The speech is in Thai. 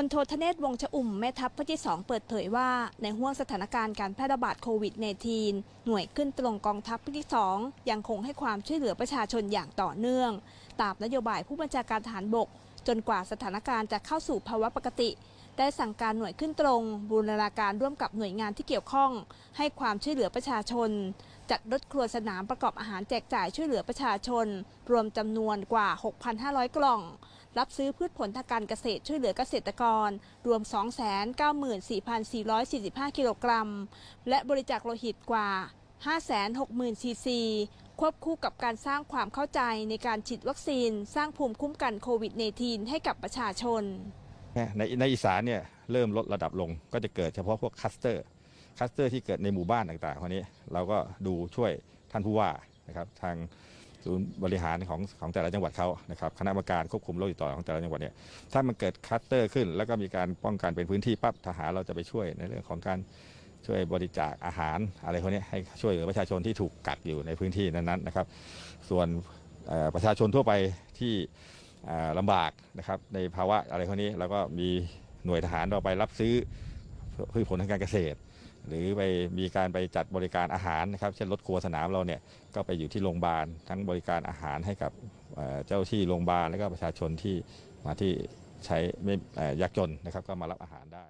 พลโทธเนศวงชอุ่มแม่ทัพภาคที่ 2 เปิดเผยว่าในห่วงสถานการณ์การแพร่ระบาดโควิด -19 หน่วยขึ้นตรงกองทัพภาคที่ 2 ยังคงให้ความช่วยเหลือประชาชนอย่างต่อเนื่อง ตามนโยบายผู้บัญชาการทหารบก จนกว่าสถานการณ์จะเข้าสู่ภาวะปกติ ได้สั่งการหน่วยขึ้นตรง บูรณาการร่วมกับหน่วยงานที่เกี่ยวข้อง ให้ความช่วยเหลือประชาชน จัดรถครัวสนามประกอบอาหารแจกจ่ายช่วยเหลือประชาชน รวมจำนวนกว่า 6,500 กล่อง รับซื้อพืชผลทางการเกษตรช่วยเหลือเกษตรกร รวม 294,445 กิโลกรัม และบริจาคโลหิตกว่า 560,000ซีซีควบคู่กับการสร้างความเข้าใจในการฉีดวัคซีน สร้างภูมิคุ้มกันโควิด -19 ให้กับประชาชน ในในอีสานเนี่ยเริ่มลดระดับลงก็จะเกิดเฉพาะพวกคัสเตอร์คัสเตอร์ที่เกิดในหมู่บ้านต่างๆคนนี้ เราก็ดูช่วยท่านผู้ว่านะครับทาง ศูนย์บริหารของของแต่ละจังหวัดเขานะครับคณะกรรมการควบคุมโรคติดต่อของแต่ละจังหวัดเนี่ยถ้ามันเกิดคัสเตอร์ขึ้น แล้วก็มีการป้องกันเป็นพื้นที่ปั๊บทหารเราจะไปช่วยในเรื่องของการช่วยบริจาคอาหารอะไรพวกนี้ให้ช่วยเหลือประชาชนที่ถูกกักอยู่ในพื้นที่นั้นๆนะครับ ส่วนประชาชนทั่วไปที่อ่าลำบากนะครับในภาวะอะไรพวกนี้แล้วก็มีหน่วยทหารเราไปรับซื้อพืชผลทางการเกษตร หรือไปมีการไปจัดบริการอาหารนะครับ เช่นรถครัวสนามเราเนี่ยก็ไปอยู่ที่โรงพยาบาลทั้งบริการอาหารให้กับเจ้าที่โรงพยาบาลแล้วก็ประชาชนที่มาที่ใช้ไม่ยากจนนะครับก็มารับอาหารได้